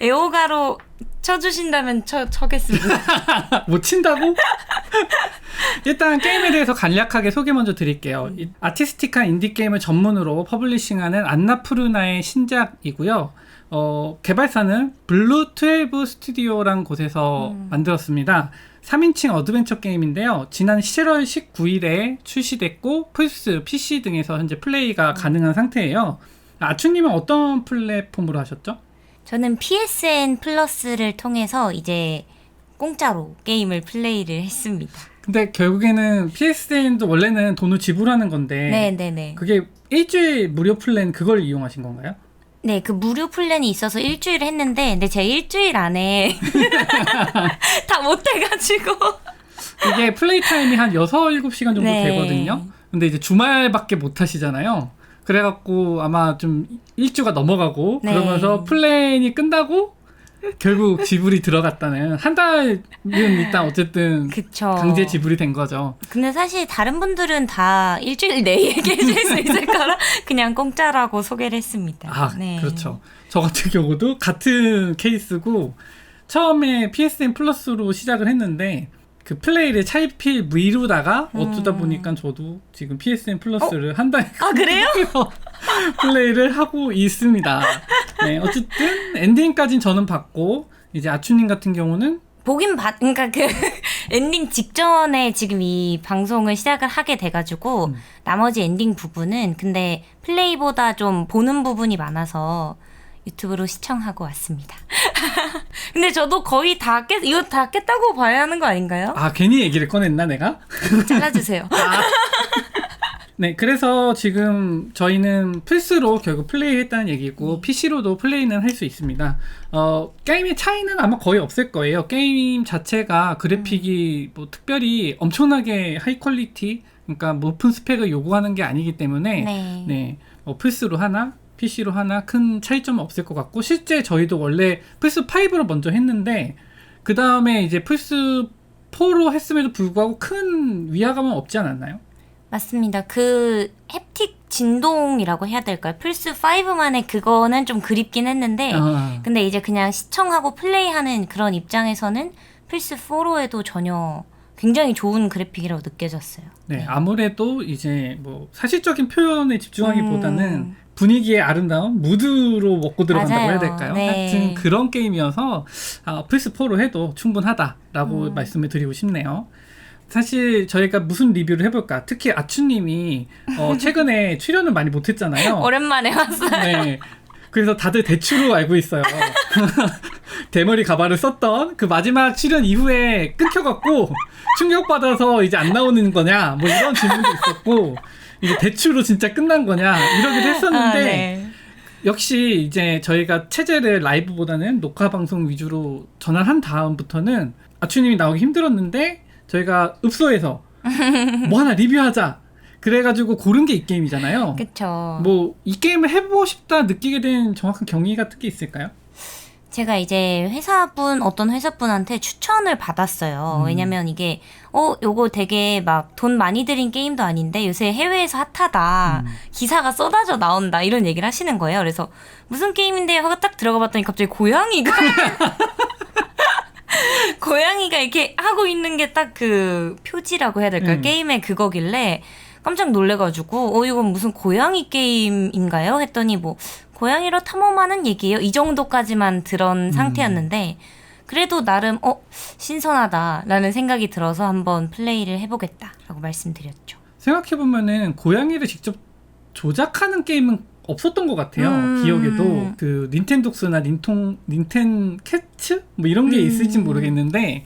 애호가 아닌데요. 애호가로 쳐주신다면 쳐, 쳐겠습니다. 못 친다고? 일단 게임에 대해서 간략하게 소개 먼저 드릴게요. 이 아티스틱한 인디 게임을 전문으로 퍼블리싱하는 안나푸르나의 신작이고요. 어, 개발사는 블루 12 스튜디오란 곳에서 만들었습니다. 3인칭 어드벤처 게임인데요. 지난 7월 19일에 출시됐고 플스, PC 등에서 현재 플레이가 가능한 상태예요. 아추님은 어떤 플랫폼으로 하셨죠? 저는 PSN 플러스를 통해서 이제 공짜로 게임을 플레이를 했습니다. 근데 결국에는 PSN도 원래는 돈을 지불하는 건데 네네네. 그게 일주일 무료 플랜 그걸 이용하신 건가요? 네, 그 무료 플랜이 있어서 일주일 했는데, 근데 제가 일주일 안에 다 못해가지고. 이게 플레이 타임이 한 6, 7시간 정도 네. 되거든요. 근데 이제 주말밖에 못 하시잖아요. 그래갖고 아마 좀 일주가 넘어가고 네. 그러면서 플랜이 끝나고 결국 지불이 들어갔다는 한 달은 일단 어쨌든 그쵸. 강제 지불이 된 거죠. 근데 사실 다른 분들은 다 일주일 내에 얘기해줄 수 있을 거라 그냥 공짜라고 소개를 했습니다. 아, 네. 그렇죠. 저 같은 경우도 같은 케이스고 처음에 PSN 플러스로 시작을 했는데 그 플레이를 미루다가 어쩌다 음. 보니까 저도 지금 PSN 플러스를 한달 아, 그래요? 플레이를 하고 있습니다. 네, 어쨌든 엔딩까지는 저는 봤고 이제 아추님 같은 경우는 보긴 봤, 그러니까 그 엔딩 직전에 지금 이 방송을 시작을 하게 돼가지고 음. 나머지 엔딩 부분은 근데 플레이보다 좀 보는 부분이 많아서 유튜브로 시청하고 왔습니다. 근데 저도 거의 다 깼, 이거 다 깼다고 봐야 하는 거 아닌가요? 아 괜히 얘기를 꺼냈나 내가? 잘라주세요. 네, 그래서 지금 저희는 플스로 결국 플레이했다는 얘기고 PC로도 플레이는 할 수 있습니다. 어, 게임의 차이는 아마 거의 없을 거예요. 게임 자체가 그래픽이 뭐 특별히 엄청나게 하이 퀄리티, 그러니까 높은 스펙을 요구하는 게 아니기 때문에 네. 네, 뭐 플스로 하나, PC로 하나 큰 차이점은 없을 것 같고 실제 저희도 원래 플스 5로 먼저 했는데 그 다음에 이제 플스 4로 했음에도 불구하고 큰 위화감은 없지 않았나요? 맞습니다. 그 햅틱 진동이라고 해야 될까요? 플스 5만의 그거는 좀 그립긴 했는데 아. 근데 이제 그냥 시청하고 플레이하는 그런 입장에서는 플스 4로 해도 전혀 굉장히 좋은 그래픽이라고 느껴졌어요. 네, 아무래도 이제 뭐 사실적인 표현에 집중하기보다는 음. 분위기의 아름다운 무드로 먹고 들어간다고 맞아요. 해야 될까요? 네. 하여튼 그런 게임이어서 아, 플스4로 해도 충분하다라고 음. 말씀을 드리고 싶네요. 사실 저희가 무슨 리뷰를 해볼까? 특히 아추님이 어, 최근에 출연을 많이 못했잖아요. 오랜만에 왔어요. 네. 그래서 다들 대추로 알고 있어요. 대머리 가발을 썼던 그 마지막 출연 이후에 끊겨갖고 충격받아서 이제 안 나오는 거냐 뭐 이런 질문도 있었고 이제 대추로 진짜 끝난 거냐 이러기도 했었는데 아, 네. 역시 이제 저희가 체제를 라이브보다는 녹화 방송 위주로 전환한 다음부터는 아추님이 나오기 힘들었는데 저희가 읍소에서 뭐 하나 리뷰하자 그래가지고 고른 게 이 게임이잖아요. 그쵸. 뭐이 게임을 해보고 싶다 느끼게 된 정확한 경위 같은 게 있을까요? 제가 이제 회사분 어떤 회사분한테 추천을 받았어요. 음. 왜냐면 이게 어 요거 되게 막 돈 많이 들인 게임도 아닌데 요새 해외에서 핫하다. 음. 기사가 쏟아져 나온다. 이런 얘기를 하시는 거예요. 그래서 무슨 게임인데요? 하고 딱 들어가 봤더니 갑자기 고양이가 고양이가 이렇게 하고 있는 게 딱 그 표지라고 해야 될까요? 음. 게임의 그거길래 깜짝 놀래가지고 어 이건 무슨 고양이 게임인가요? 했더니 뭐 고양이로 탐험하는 얘기예요. 이 정도까지만 들은 상태였는데 그래도 나름 어 신선하다라는 생각이 들어서 한번 플레이를 해보겠다라고 말씀드렸죠. 생각해 보면은 고양이를 직접 조작하는 게임은 없었던 것 같아요. 음. 기억에도 그 닌텐독스나 닌통 닌텐 캣츠 뭐 이런 게 음. 있을지 모르겠는데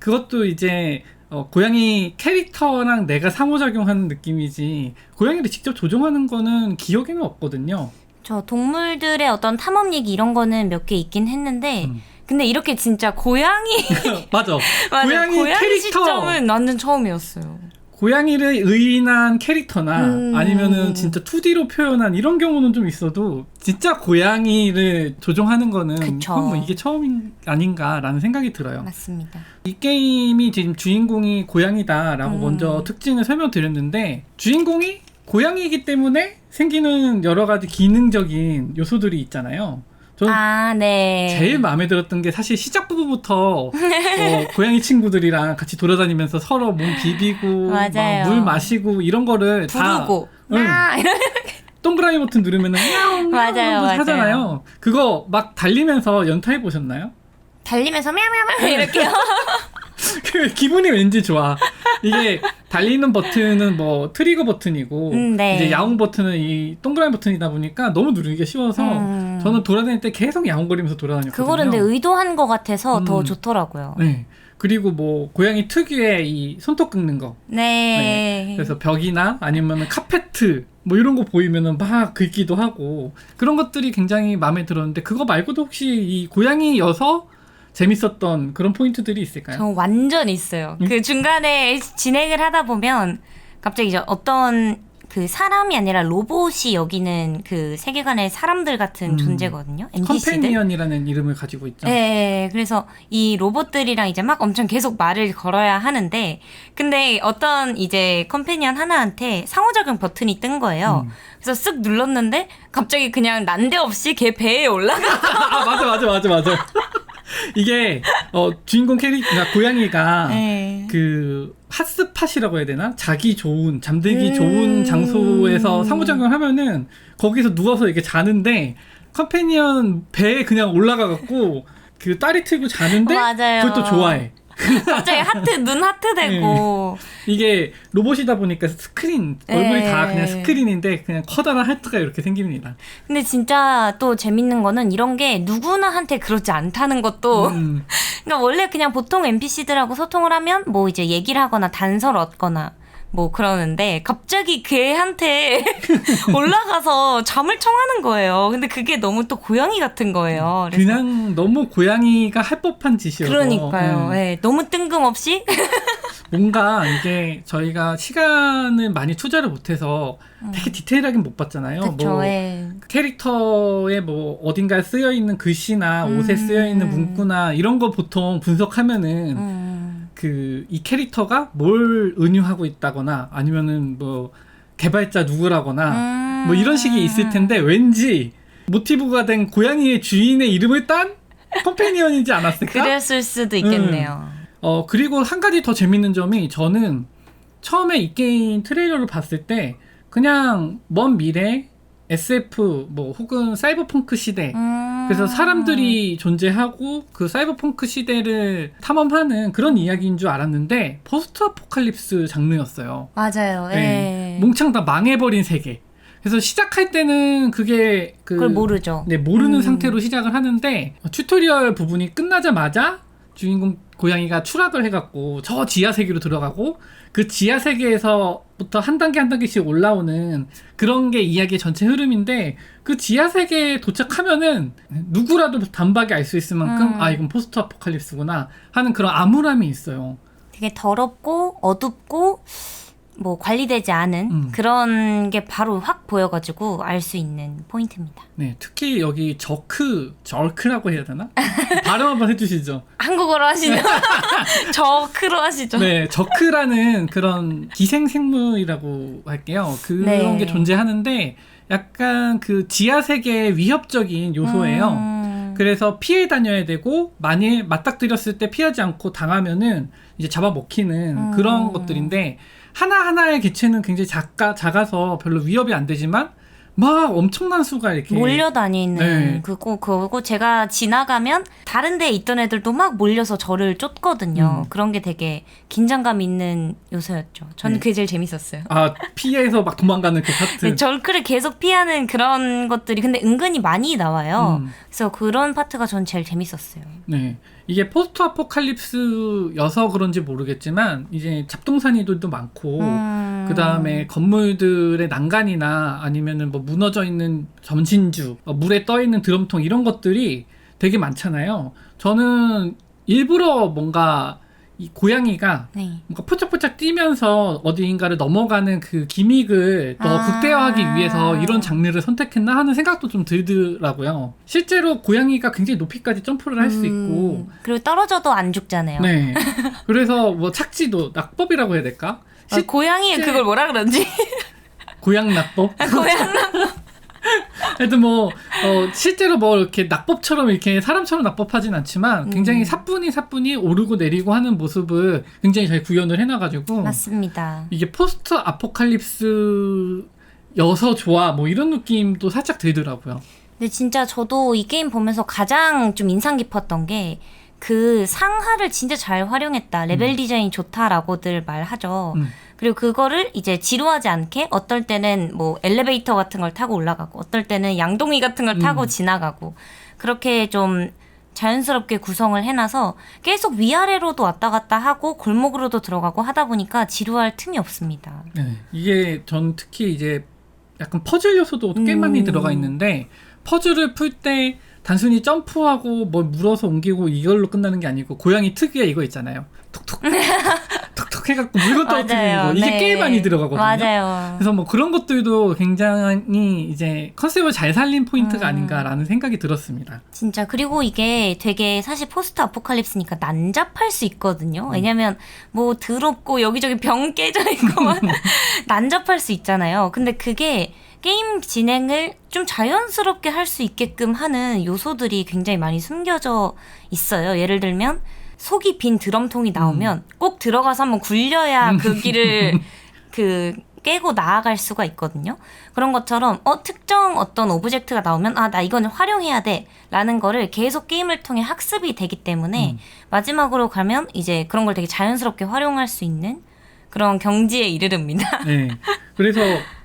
그것도 이제 어, 고양이 캐릭터랑 내가 상호작용하는 느낌이지 고양이를 직접 조종하는 거는 기억에는 없거든요. 저 동물들의 어떤 탐험 얘기 이런 거는 몇 개 있긴 했는데 음. 근데 이렇게 진짜 고양이 맞아. 맞아요. 고양이 고양이 캐릭터. 시점은 완전 처음이었어요. 고양이를 의인한 캐릭터나 음. 아니면은 진짜 2D로 표현한 이런 경우는 좀 있어도 진짜 고양이를 조종하는 거는 그쵸. 그건 뭐 이게 처음 아닌가라는 생각이 들어요. 맞습니다. 이 게임이 지금 주인공이 고양이다라고 음. 먼저 특징을 설명드렸는데 주인공이 고양이이기 때문에 생기는 여러 가지 기능적인 요소들이 있잖아요. 저는 아, 네. 제일 마음에 들었던 게 사실 시작 부분부터 어, 고양이 친구들이랑 같이 돌아다니면서 서로 몸 비비고 막물 마시고 이런 거를 부르고 다 응, 아, 이런 동그라미 버튼 누르면 은 맞아요, 맞아요. 하잖아요. 그거 막 달리면서 연타해 보셨나요? 달리면서 야옹 이렇게요. 그 기분이 왠지 좋아. 이게 달리는 버튼은 뭐 트리거 버튼이고 음, 네. 이제 야옹 버튼은 이 동그라미 버튼이다 보니까 너무 누르기가 쉬워서 음. 저는 돌아다닐 때 계속 야옹거리면서 돌아다녔거든요. 그거를 근데 의도한 것 같아서 더 음. 좋더라고요. 네. 그리고 뭐 고양이 특유의 이 손톱 긁는 거. 네. 그래서 벽이나 아니면은 카페트 뭐 이런 거 보이면은 막 긁기도 하고 그런 것들이 굉장히 마음에 들었는데 그거 말고도 혹시 이 고양이여서 재밌었던 그런 포인트들이 있을까요? 저 완전 있어요. 음? 그 중간에 진행을 하다 보면 갑자기 이제 어떤 그 사람이 아니라 로봇이 여기는 그 세계관의 사람들 같은 음. 존재거든요. NPC들. 컴패니언이라는 이름을 가지고 있죠. 네, 그래서 이 로봇들이랑 이제 막 엄청 계속 말을 걸어야 하는데, 근데 어떤 이제 컴패니언 하나한테 상호작용 버튼이 뜬 거예요. 음. 그래서 쓱 눌렀는데, 갑자기 그냥 난데없이 걔 배에 올라가. 아 맞아 맞아 맞아 맞아. 이게 어 주인공 캐릭터 그러니까 고양이가 네. 그 핫스팟이라고 해야 되나? 자기 좋은 잠들기 음. 좋은 장소에서 상호작용을 하면은 거기서 누워서 이렇게 자는데 컴패니언 배에 그냥 올라가 갖고 그 딸이 틀고 자는데 맞아요. 그걸 또 좋아해. 갑자기 하트, 눈 하트 되고. 이게 로봇이다 보니까 스크린 얼굴이 에. 다 그냥 스크린인데 그냥 커다란 하트가 이렇게 생깁니다. 근데 진짜 또 재밌는 거는 이런 게 누구나한테 그렇지 않다는 것도. 음, 그러니까 원래 그냥 보통 NPC들하고 소통을 하면 뭐 이제 얘기를 하거나 단서를 얻거나 뭐 그러는데 갑자기 걔한테 올라가서 잠을 청하는 거예요. 근데 그게 너무 또 고양이 같은 거예요. 그냥 너무 고양이가 할 법한 짓이어서 그러니까요. 음, 예, 너무 뜬금없이 뭔가 이게 저희가 시간을 많이 투자를 못해서 되게 디테일하긴 못 봤잖아요. 음. 그쵸. 뭐 예. 캐릭터에 뭐 어딘가에 쓰여 있는 글씨나 옷에 음. 쓰여 있는 문구나 이런 거 보통 분석하면은 음. 그 이 캐릭터가 뭘 은유하고 있다거나 아니면은 뭐 개발자 누구라거나 음. 뭐 이런 식이 있을 텐데 왠지 모티브가 된 고양이의 주인의 이름을 딴 컴패니언이지 않았을까? 그랬을 수도 있겠네요. 어 그리고 한 가지 더 재밌는 점이 저는 처음에 이 게임 트레일러를 봤을 때 그냥 먼 미래 SF 뭐 혹은 사이버펑크 시대 음. 그래서 사람들이 존재하고 그 사이버펑크 시대를 탐험하는 그런 이야기인 줄 알았는데 포스트 아포칼립스 장르였어요. 맞아요. 예. 네. 몽창 다 망해버린 세계. 그래서 시작할 때는 그게 그 그걸 모르죠. 네, 모르는 음. 상태로 시작을 하는데 튜토리얼 부분이 끝나자마자 주인공 고양이가 추락을 해갖고 저 지하 세계로 들어가고 그 지하 세계에서부터 한 단계 한 단계씩 올라오는 그런 게 이야기의 전체 흐름인데 그 지하 세계에 도착하면은 누구라도 단박에 알 수 있을 만큼 음. 아 이건 포스트 아포칼립스구나 하는 그런 암울함이 있어요. 되게 더럽고 어둡고 뭐 관리되지 않은 음. 그런 게 바로 확 보여가지고 알 수 있는 포인트입니다. 네, 특히 여기 저크, 저크라고 해야 되나? 발음 한번 해주시죠. 한국어로 하시죠. 저크로 하시죠. 네, 저크라는 그런 기생생물이라고 할게요. 그런 네. 게 존재하는데 약간 그 지하 세계의 위협적인 요소예요. 음. 그래서 피해 다녀야 되고 만일 맞닥뜨렸을 때 피하지 않고 당하면은 이제 잡아먹히는 음. 그런 것들인데 하나 하나의 개체는 굉장히 작가 작아서 별로 위협이 안 되지만 막 엄청난 수가 이렇게 몰려다니는 네. 그거 그거고 제가 지나가면 다른 데 있던 애들도 막 몰려서 저를 쫓거든요. 음. 그런 게 되게 긴장감 있는 요소였죠. 저는 네. 그게 제일 재밌었어요. 아 피해서 막 도망가는 그 파트. 네, 절크를 계속 피하는 그런 것들이 근데 은근히 많이 나와요. 음. 그래서 그런 파트가 전 제일 재밌었어요. 네. 이게 포스트 아포칼립스여서 그런지 모르겠지만 이제 잡동사니들도 많고 음. 음. 그 다음에 건물들의 난간이나 아니면은 뭐 무너져 있는 점진주, 어, 물에 떠 있는 드럼통 이런 것들이 되게 많잖아요. 저는 일부러 뭔가 이 고양이가 네. 뭔가 포착포착 뛰면서 어디인가를 넘어가는 그 기믹을 더 아. 극대화하기 위해서 이런 장르를 선택했나 하는 생각도 좀 들더라고요. 실제로 고양이가 굉장히 높이까지 점프를 할수 있고, 음, 그리고 떨어져도 안 죽잖아요. 네. 그래서 뭐 착지도 낙법이라고 해야 될까? 아, 시- 고양이 그걸 뭐라 그러지? 고양 낙법? 고양 하여튼 뭐, 어, 실제로 뭐 이렇게 낙법처럼 이렇게 사람처럼 낙법하진 않지만 굉장히 음. 사뿐히 사뿐히 오르고 내리고 하는 모습을 굉장히 잘 구현을 해놔가지고 맞습니다. 이게 포스트 아포칼립스 여서 좋아 뭐 이런 느낌도 살짝 들더라고요. 근데 진짜 저도 이 게임 보면서 가장 좀 인상 깊었던 게 그 상하를 진짜 잘 활용했다. 레벨 디자인 좋다라고들 말하죠. 음. 그리고 그거를 이제 지루하지 않게 어떨 때는 뭐 엘리베이터 같은 걸 타고 올라가고 어떨 때는 양동이 같은 걸 타고 음. 지나가고 그렇게 좀 자연스럽게 구성을 해놔서 계속 위아래로도 왔다 갔다 하고 골목으로도 들어가고 하다 보니까 지루할 틈이 없습니다. 네. 이게 전 특히 이제 약간 퍼즐 요소도 꽤 음. 많이 들어가 있는데 퍼즐을 풀 때 단순히 점프하고 뭐 물어서 옮기고 이걸로 끝나는 게 아니고 고양이 특유의 이거 있잖아요. 톡톡 톡톡 해갖고 물건 떨어뜨리는 거 이게 네. 꽤 많이 들어가거든요. 맞아요. 그래서 뭐 그런 것들도 굉장히 이제 컨셉을 잘 살린 포인트가 음. 아닌가라는 생각이 들었습니다. 진짜 그리고 이게 되게 사실 포스트 아포칼립스니까 난잡할 수 있거든요. 왜냐면 뭐 더럽고 여기저기 병 깨져 있고 막 난잡할 수 있잖아요. 근데 그게 게임 진행을 좀 자연스럽게 할 수 있게끔 하는 요소들이 굉장히 많이 숨겨져 있어요. 예를 들면 속이 빈 드럼통이 나오면 꼭 들어가서 한번 굴려야 그 길을 그 깨고 나아갈 수가 있거든요. 그런 것처럼 어 특정 어떤 오브젝트가 나오면 아 나 이거는 활용해야 돼라는 거를 계속 게임을 통해 학습이 되기 때문에 음. 마지막으로 가면 이제 그런 걸 되게 자연스럽게 활용할 수 있는 그런 경지에 이르릅니다. 네. 그래서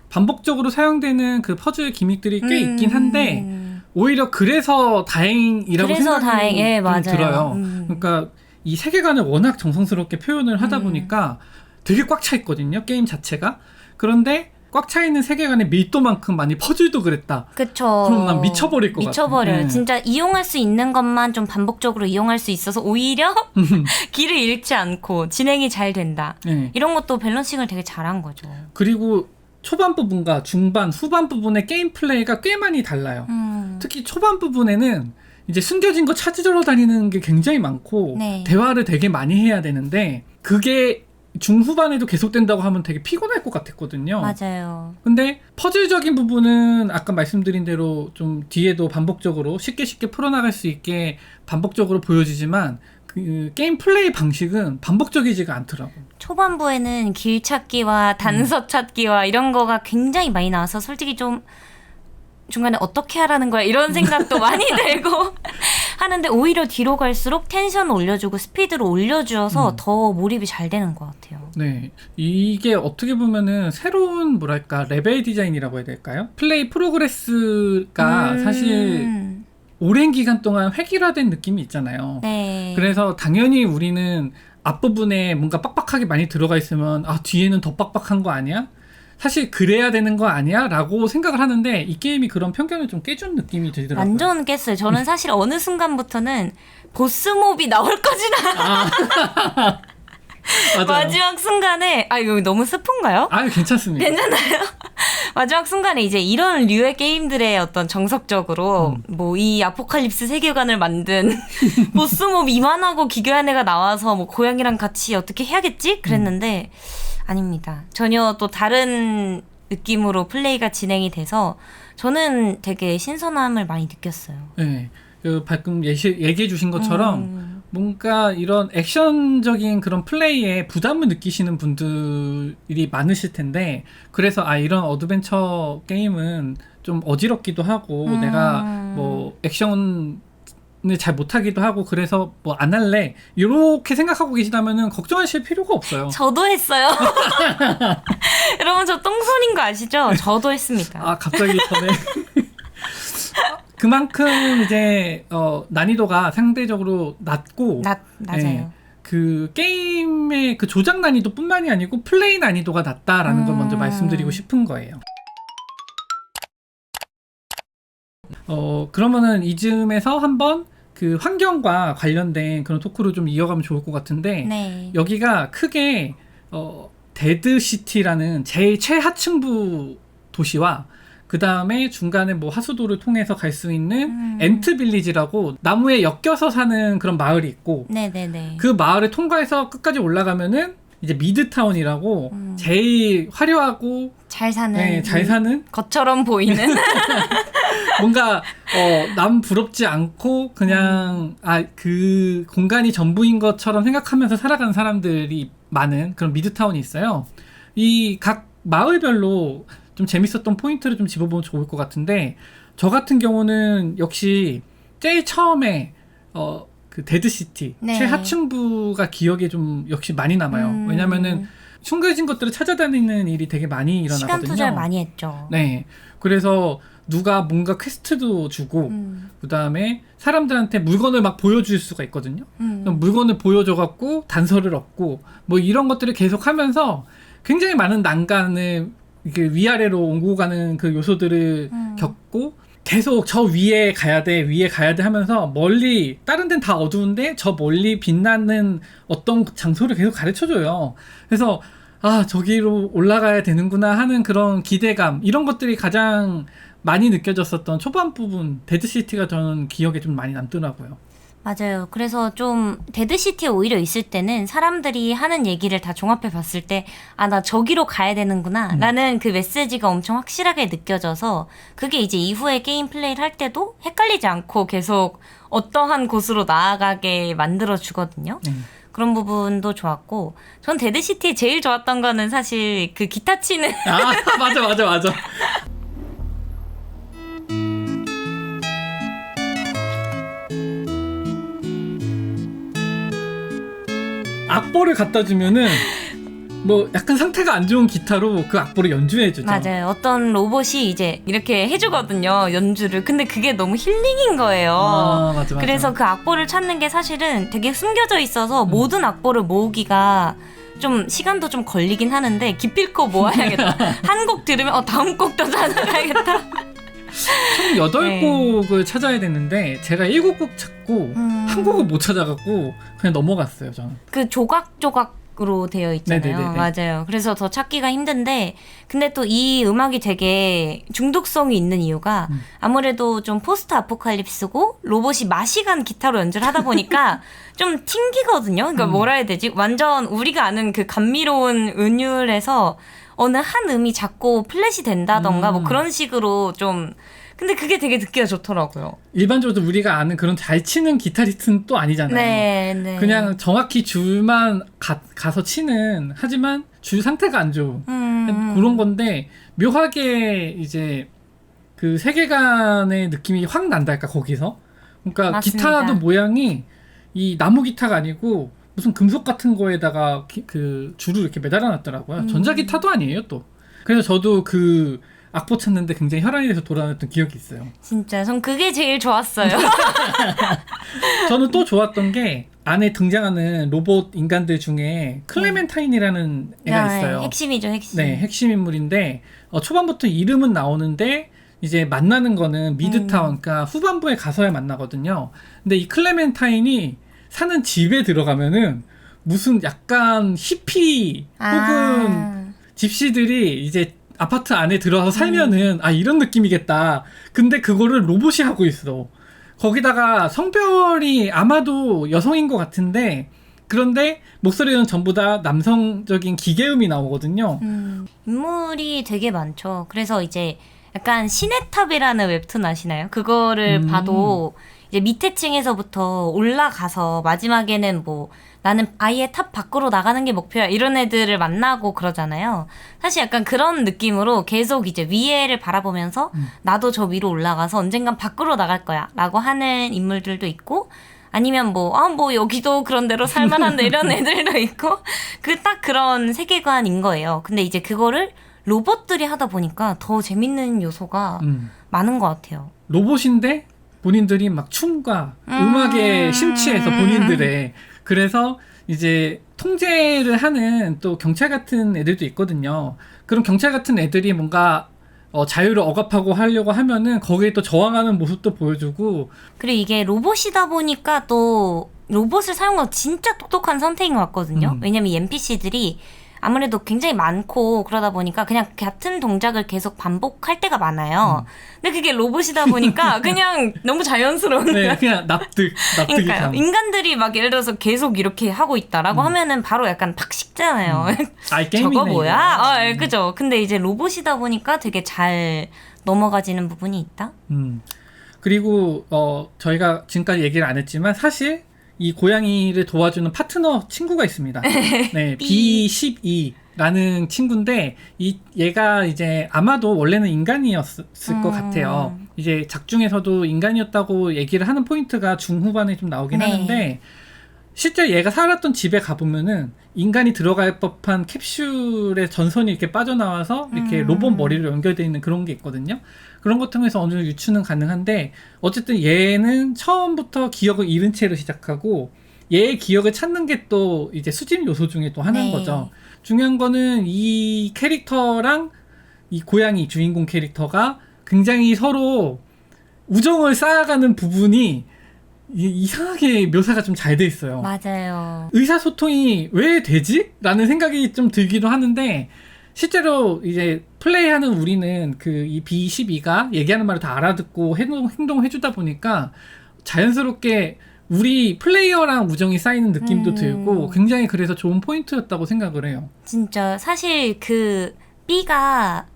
반복적으로 사용되는 그 퍼즐 기믹들이 꽤 있긴 한데 음. 오히려 그래서 다행이라고 그래서 생각이 다행, 예, 좀 맞아요. 들어요. 음. 그러니까 이 세계관을 워낙 정성스럽게 표현을 하다 음. 보니까 되게 꽉 차 있거든요. 게임 자체가. 그런데 꽉 차 있는 세계관의 밀도만큼 많이 퍼즐도 그랬다. 그쵸. 그럼 난 미쳐버릴 것 같아. 미쳐버려요. 네. 진짜 이용할 수 있는 것만 좀 반복적으로 이용할 수 있어서 오히려 길을 잃지 않고 진행이 잘 된다. 네. 이런 것도 밸런싱을 되게 잘한 거죠. 그리고 초반 부분과 중반, 후반 부분의 게임 플레이가 꽤 많이 달라요. 음. 특히 초반 부분에는 이제 숨겨진 거 찾으러 다니는 게 굉장히 많고 네. 대화를 되게 많이 해야 되는데 그게 중후반에도 계속된다고 하면 되게 피곤할 것 같았거든요. 맞아요. 근데 퍼즐적인 부분은 아까 말씀드린 대로 좀 뒤에도 반복적으로 쉽게 쉽게 풀어나갈 수 있게 반복적으로 보여지지만 그 게임 플레이 방식은 반복적이지가 않더라고. 초반부에는 길 찾기와 단서 음. 찾기와 이런 거가 굉장히 많이 나와서 솔직히 좀 중간에 어떻게 하라는 거야 이런 생각도 많이 들고 하는데 오히려 뒤로 갈수록 텐션을 올려주고 스피드를 올려주어서 음. 더 몰입이 잘 되는 것 같아요. 네. 이게 어떻게 보면은 새로운 뭐랄까 레벨 디자인이라고 해야 될까요? 플레이 프로그레스가 음. 사실 오랜 기간 동안 획일화된 느낌이 있잖아요. 네. 그래서 당연히 우리는 앞부분에 뭔가 빡빡하게 많이 들어가 있으면 아 뒤에는 더 빡빡한 거 아니야? 사실 그래야 되는 거 아니야? 라고 생각을 하는데 이 게임이 그런 편견을 좀 깨준 느낌이 들더라고요. 완전 깼어요. 저는 사실 어느 순간부터는 보스몹이 나올 거지나 아. 마지막 순간에 아 이거 너무 스푼가요? 아유 괜찮습니다. 괜찮아요. 마지막 순간에 이제 이런 류의 게임들의 어떤 정석적으로 음. 뭐이 아포칼립스 세계관을 만든 보스몹 이만하고 기괴한 애가 나와서 뭐 고양이랑 같이 어떻게 해야겠지? 그랬는데 아닙니다. 전혀 또 다른 느낌으로 플레이가 진행이 돼서 저는 되게 신선함을 많이 느꼈어요. 네. 그 방금 예시, 얘기해 주신 것처럼 음. 뭔가 이런 액션적인 그런 플레이에 부담을 느끼시는 분들이 많으실 텐데 그래서 아 이런 어드벤처 게임은 좀 어지럽기도 하고 음. 내가 뭐 액션 을잘 못하기도 하고 그래서 뭐 안 할래 이렇게 생각하고 계시다면은 걱정하실 필요가 없어요. 저도 했어요. 여러분 저 똥손인 거 아시죠? 저도 했습니다. 아 갑자기 전에 그만큼 이제 어 난이도가 상대적으로 낮고 나, 맞아요. 네. 그 게임의 그 조작 난이도뿐만이 아니고 플레이 난이도가 낮다라는 걸 음. 먼저 말씀드리고 싶은 거예요. 어 그러면은 이쯤에서 한번 그 환경과 관련된 그런 토크를 좀 이어가면 좋을 것 같은데 네. 여기가 크게 어 데드 시티라는 제일 최하층부 도시와 그 다음에 중간에 뭐 하수도를 통해서 갈 수 있는 음. 엔트 빌리지라고 나무에 엮여서 사는 그런 마을이 있고 네네네. 그 마을을 통과해서 끝까지 올라가면은 이제 미드타운이라고 음. 제일 화려하고 잘 사는 네, 잘 사는 것처럼 보이는 뭔가 어, 남 부럽지 않고 그냥 아그 공간이 전부인 것처럼 생각하면서 살아가는 사람들이 많은 그런 미드타운이 있어요. 이 각 마을별로 좀 재밌었던 포인트를 좀 집어보면 좋을 것 같은데 저 같은 경우는 역시 제일 처음에 어 그 데드시티 네. 최하층부가 기억에 좀 역시 많이 남아요. 음. 왜냐면은 숨겨진 것들을 찾아다니는 일이 되게 많이 일어나거든요. 시간 투자를 많이 했죠. 네. 그래서 누가 뭔가 퀘스트도 주고 음, 그 다음에 사람들한테 물건을 막 보여줄 수가 있거든요. 음. 물건을 보여줘갖고 단서를 얻고 뭐 이런 것들을 계속하면서 굉장히 많은 난간을 이렇게 위아래로 옮고 가는 그 요소들을 음. 겪고 계속 저 위에 가야 돼 위에 가야 돼 하면서 멀리 다른 데는 다 어두운데 저 멀리 빛나는 어떤 장소를 계속 가르쳐줘요. 그래서 아 저기로 올라가야 되는구나 하는 그런 기대감 이런 것들이 가장 많이 느껴졌었던 초반 부분 데드시티가 저는 기억에 좀 많이 남더라고요. 맞아요. 그래서 좀 데드시티에 오히려 있을 때는 사람들이 하는 얘기를 다 종합해 봤을 때 아 나 저기로 가야 되는구나 음. 라는 그 메시지가 엄청 확실하게 느껴져서 그게 이제 이후에 게임 플레이를 할 때도 헷갈리지 않고 계속 어떠한 곳으로 나아가게 만들어 주거든요. 네. 그런 부분도 좋았고 전 데드시티에 제일 좋았던 거는 사실 그 기타 치는 아 맞아 맞아 맞아. 악보를 갖다 주면은 뭐 약간 상태가 안 좋은 기타로 그 악보를 연주해 주죠. 맞아요. 어떤 로봇이 이제 이렇게 해주거든요. 연주를. 근데 그게 너무 힐링인 거예요. 아, 맞아, 맞아. 그래서 그 악보를 찾는 게 사실은 되게 숨겨져 있어서 음. 모든 악보를 모으기가 좀 시간도 좀 걸리긴 하는데 기필코 모아야겠다. 한 곡 들으면 어 다음 곡도 찾아가야겠다. 총 여덟 네. 곡을 찾아야 되는데 제가 일곱 곡 찾고 음. 한 곡을 못 찾아갖고 그냥 넘어갔어요 저는. 그 조각조각 으로 되어 있잖아요. 네네네네. 맞아요. 그래서 더 찾기가 힘든데 근데 또 이 음악이 되게 중독성이 있는 이유가 음. 아무래도 좀 포스트 아포칼립스고 로봇이 마시간 기타로 연주를 하다 보니까 좀 튕기거든요. 그러니까 음. 뭐라 해야 되지? 완전 우리가 아는 그 감미로운 은율에서 어느 한 음이 자꾸 플랫이 된다던가 뭐 음. 그런 식으로 좀 근데 그게 되게 듣기가 좋더라고요. 일반적으로 우리가 아는 그런 잘 치는 기타리스트는 또 아니잖아요. 네, 네. 그냥 정확히 줄만 가, 가서 치는 하지만 줄 상태가 안 좋은 음. 그런 건데 묘하게 이제 그 세계관의 느낌이 확 난달까 거기서 그러니까 맞습니다. 기타도 모양이 이 나무 기타가 아니고 무슨 금속 같은 거에다가 기- 그 줄을 이렇게 매달아 놨더라고요 음. 전자 기타도 아니에요 또 그래서 저도 그 악보 찾는데 굉장히 혈안이 돼서 돌아다녔던 기억이 있어요 진짜 전 그게 제일 좋았어요. 저는 또 좋았던 게 안에 등장하는 로봇 인간들 중에 클레멘타인이라는 애가 네, 있어요. 핵심이죠, 핵심. 네, 핵심 인물인데 어, 초반부터 이름은 나오는데 이제 만나는 거는 미드타운, 음. 그러니까 후반부에 가서야 만나거든요. 근데 이 클레멘타인이 사는 집에 들어가면은 무슨 약간 히피 혹은 아, 집시들이 이제 아파트 안에 들어와서 음. 살면은 아 이런 느낌이겠다. 근데 그거를 로봇이 하고 있어. 거기다가 성별이 아마도 여성인 것 같은데 그런데 목소리는 전부 다 남성적인 기계음이 나오거든요. 음, 인물이 되게 많죠. 그래서 이제 약간 신의 탑이라는 웹툰 아시나요? 그거를 음. 봐도 이제 밑에 층에서부터 올라가서 마지막에는 뭐 나는 아예 탑 밖으로 나가는 게 목표야 이런 애들을 만나고 그러잖아요. 사실 약간 그런 느낌으로 계속 이제 위에를 바라보면서 음. 나도 저 위로 올라가서 언젠간 밖으로 나갈 거야 라고 하는 인물들도 있고 아니면 뭐, 아, 뭐, 여기도 그런 대로 살만한데 이런 애들도 있고, 그 딱 그런 세계관인 거예요. 근데 이제 그거를 로봇들이 하다 보니까 더 재밌는 요소가 음. 많은 것 같아요. 로봇인데 본인들이 막 춤과 음. 음. 악에 심취해서 본인들의 그래서 이제 통제를 하는 또 경찰 같은 애들도 있거든요. 그럼 경찰 같은 애들이 뭔가 어, 자유를 억압하고 하려고 하면은 거기에 또 저항하는 모습도 보여주고 그리고 이게 로봇이다 보니까 또 로봇을 사용한 진짜 똑똑한 선택인 것 같거든요. 음. 왜냐면 이 NPC들이 아무래도 굉장히 많고 그러다 보니까 그냥 같은 동작을 계속 반복할 때가 많아요. 음. 근데 그게 로봇이다 보니까 그냥 너무 자연스러운 네. 그냥 납득, 납득이 그러니까요. 감. 인간들이 막 예를 들어서 계속 이렇게 하고 있다라고 하면은 바로 약간 팍 식잖아요. 아, 게임이네, 저거 뭐야? 이거. 어, 예, 그죠. 근데 이제 로봇이다 보니까 되게 잘 넘어가지는 부분이 있다. 음. 그리고 어 저희가 지금까지 얘기를 안 했지만 사실 이 고양이를 도와주는 파트너 친구가 있습니다. 네, B12 라는 친구인데 이 얘가 이제 아마도 원래는 인간이었을 것 음. 같아요. 이제 작중에서도 인간이었다고 얘기를 하는 포인트가 중후반에 좀 나오긴 네. 하는데 실제 얘가 살았던 집에 가보면은 인간이 들어갈 법한 캡슐의 전선이 이렇게 빠져나와서 이렇게 음. 로봇 머리로 연결되어 있는 그런 게 있거든요. 그런 것 통해서 어느 정도 유추는 가능한데 어쨌든 얘는 처음부터 기억을 잃은 채로 시작하고 얘의 기억을 찾는 게 또 이제 수집 요소 중에 또 하나인 네. 거죠. 중요한 거는 이 캐릭터랑 이 고양이 주인공 캐릭터가 굉장히 서로 우정을 쌓아가는 부분이 이- 이상하게 묘사가 좀 잘 돼 있어요. 맞아요. 의사소통이 왜 되지? 라는 생각이 좀 들기도 하는데 실제로 이제 플레이하는 우리는 그 이 B12가 얘기하는 말을 다 알아듣고 행동, 행동해 주다 보니까 자연스럽게 우리 플레이어랑 우정이 쌓이는 느낌도 음. 들고 굉장히 그래서 좋은 포인트였다고 생각을 해요. 진짜 사실 그 B가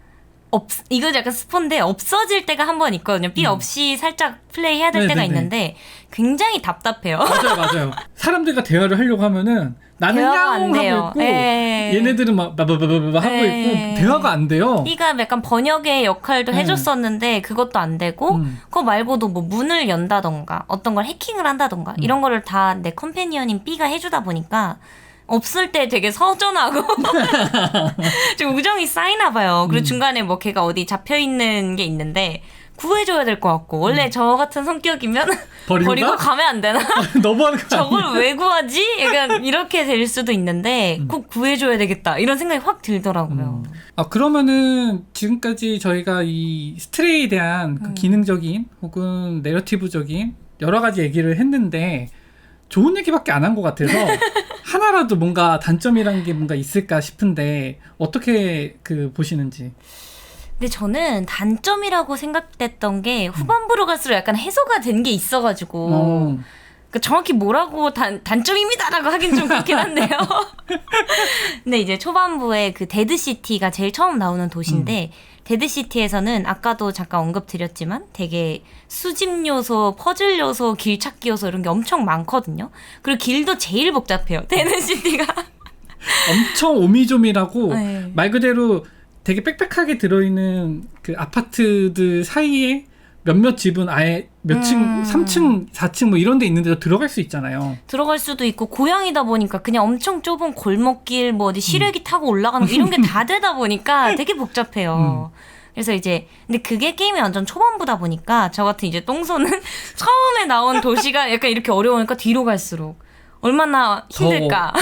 없 이거 약간 스폰데 없어질 때가 한 번 있거든요. B 음. 없이 살짝 플레이 해야 될 때가 네네네. 있는데 굉장히 답답해요. 맞아요, 맞아요. 사람들과 대화를 하려고 하면은 나는 대화가 안 야옹 돼요. 하고 있고 예. 얘네들은 막 바바바바바 하고 예. 있고 대화가 안 돼요. B가 약간 번역의 역할도 네. 해줬었는데 그것도 안 되고 음. 그거 말고도 뭐 문을 연다던가 어떤 걸 해킹을 한다던가 음. 이런 거를 다 내 컴패니언인 B가 해주다 보니까 없을 때 되게 서전하고 좀 우정이 쌓이나 봐요. 그리고 음. 중간에 뭐 걔가 어디 잡혀 있는 게 있는데 구해줘야 될 것 같고 원래 저 같은 성격이면 음. 버리고, 가? 가면 안 되나? 너무하는 거 아니야? 저걸 왜 구하지? 약간 이렇게 될 수도 있는데 음. 꼭 구해줘야 되겠다 이런 생각이 확 들더라고요. 아 그러면은 지금까지 저희가 이 스트레이에 대한 그 음. 기능적인 혹은 내러티브적인 여러 가지 얘기를 했는데 좋은 얘기밖에 안 한 것 같아서 하나라도 뭔가 단점이라는 게 뭔가 있을까 싶은데 어떻게 그 보시는지. 근데 저는 단점이라고 생각됐던 게 후반부로 갈수록 약간 해소가 된 게 있어가지고 어, 그 정확히 뭐라고 단, 단점입니다라고 하긴 좀 그렇긴 한데요. 근데 이제 초반부에 그 데드시티가 제일 처음 나오는 도시인데 데드시티에서는 아까도 잠깐 언급드렸지만 되게 수집 요소, 퍼즐 요소, 길 찾기 요소 이런 게 엄청 많거든요. 그리고 길도 제일 복잡해요. 데드시티가. 엄청 오미조미라고 네. 말 그대로 되게 빽빽하게 들어있는 그 아파트들 사이에 몇몇 집은 아예 몇 층, 음. 3층, 4층 뭐 이런 데 있는데도 들어갈 수 있잖아요. 들어갈 수도 있고 고양이다 보니까 그냥 엄청 좁은 골목길 뭐 어디 시래기 타고 올라가는 거 이런 게 다 되다 보니까 되게 복잡해요. 그래서 이제 근데 그게 게임이 완전 초반부다 보니까 저 같은 이제 똥손은 처음에 나온 도시가 약간 이렇게 어려우니까 뒤로 갈수록 얼마나 더, 힘들까. 음.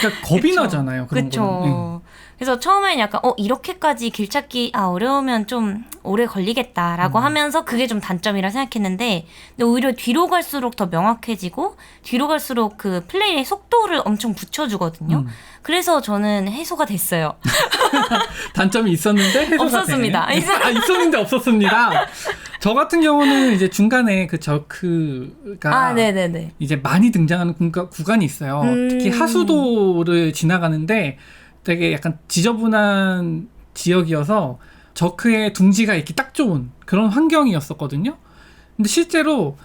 그러니까 겁이 그쵸. 나잖아요. 그런 그쵸. 그래서 처음엔 약간 어 이렇게까지 길 찾기 아 어려우면 좀 오래 음. 걸리겠다라고 하면서 그게 좀 단점이라 생각했는데 근데 오히려 뒤로 갈수록 더 명확해지고 뒤로 갈수록 그 플레이의 속도를 엄청 붙여주거든요. 음. 그래서 저는 해소가 됐어요. 단점이 있었는데 해소가 없었습니다. 되네. 아, 있었는데 없었습니다. 저 같은 경우는 이제 중간에 그 저크가 아. 이제 많이 등장하는 구간이 있어요. 음. 특히 하수도를 지나가는데 되게 약간 지저분한 지역이어서 저크의 둥지가 있기 딱 좋은 그런 환경이었었거든요. 근데 실제로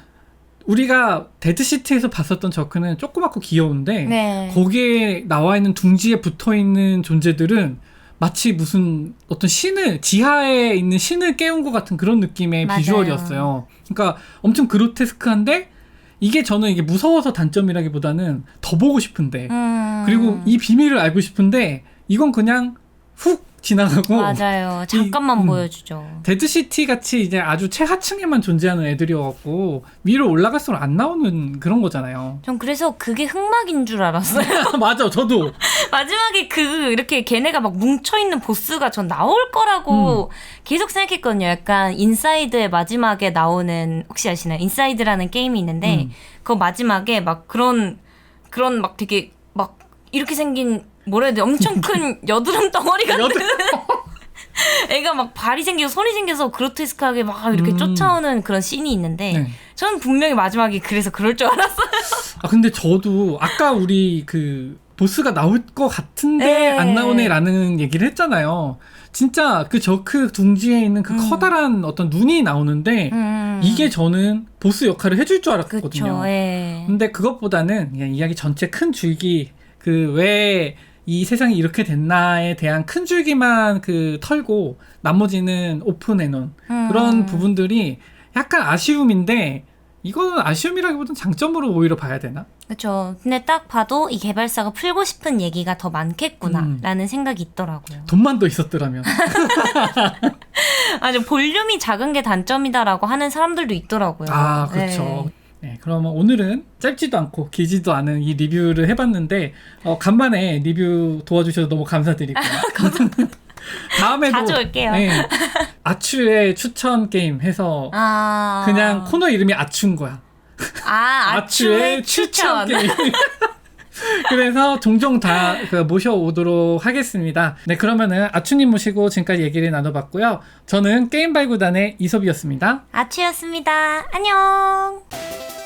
우리가 데드시티에서 봤었던 저크는 조그맣고 귀여운데 네. 거기에 나와 있는 둥지에 붙어 있는 존재들은 마치 무슨 어떤 신을 지하에 있는 신을 깨운 것 같은 그런 느낌의 맞아요. 비주얼이었어요. 그러니까 엄청 그로테스크한데 이게 저는 이게 무서워서 단점이라기보다는 더 보고 싶은데 음. 그리고 이 비밀을 알고 싶은데 이건 그냥 훅 지나가고 맞아요. 잠깐만 음. 보여주죠. 데드시티 같이 이제 아주 최하층에만 존재하는 애들이어갖고 위로 올라갈수록 안 나오는 그런 거잖아요. 전 그래서 그게 흑막인 줄 알았어요. 맞아, 저도. 마지막에 그 이렇게 걔네가 막 뭉쳐 있는 보스가 전 나올 거라고 음. 계속 생각했거든요. 약간 인사이드의 마지막에 나오는 혹시 아시나요? 인사이드라는 게임이 있는데 음. 그 마지막에 막 그런 그런 막 되게 막 이렇게 생긴 뭐라 해야 돼 엄청 큰 여드름 덩어리 같은 여드- 애가 막 발이 생기고 손이 생겨서 그로테스크하게 막 이렇게 음. 쫓아오는 그런 씬이 있는데 네. 저는 분명히 마지막에 그래서 그럴 줄 알았어요. 아 근데 저도 아까 우리 그 보스가 나올 것 같은데 네. 안 나오네라는 얘기를 했잖아요. 진짜 그 저크 둥지에 있는 그 음. 커다란 어떤 눈이 나오는데 음. 이게 저는 보스 역할을 해줄 줄 알았거든요. 그쵸. 예. 근데 그것보다는 그냥 이야기 전체 큰 줄기 그왜 이 세상이 이렇게 됐나에 대한 큰 줄기만 그 털고 나머지는 오픈해놓은 그런 음. 부분들이 약간 아쉬움인데 이거는 아쉬움이라기보다는 장점으로 오히려 봐야 되나? 그렇죠. 근데 딱 봐도 이 개발사가 풀고 싶은 얘기가 더 음. 많겠구나라는 생각이 있더라고요. 돈만 더 있었더라면. 아주 볼륨이 작은 게 단점이다라고 하는 사람들도 있더라고요. 아, 그렇죠. 네. 네, 그러면 오늘은 짧지도 않고 길지도 않은 이 리뷰를 해봤는데 어, 간만에 리뷰 도와주셔서 너무 감사드리고요. 다음에도 자주 올게요. 네, 아추의 추천 게임 해서 아. 그냥 코너 이름이 아추인 거야. 아, 아추의 추천. 게임. 그래서 종종 다 그 모셔오도록 하겠습니다. 네, 그러면은 아추님 모시고 지금까지 얘기를 나눠봤고요. 저는 게임 발구단의 이섭이었습니다. 아추였습니다. 안녕.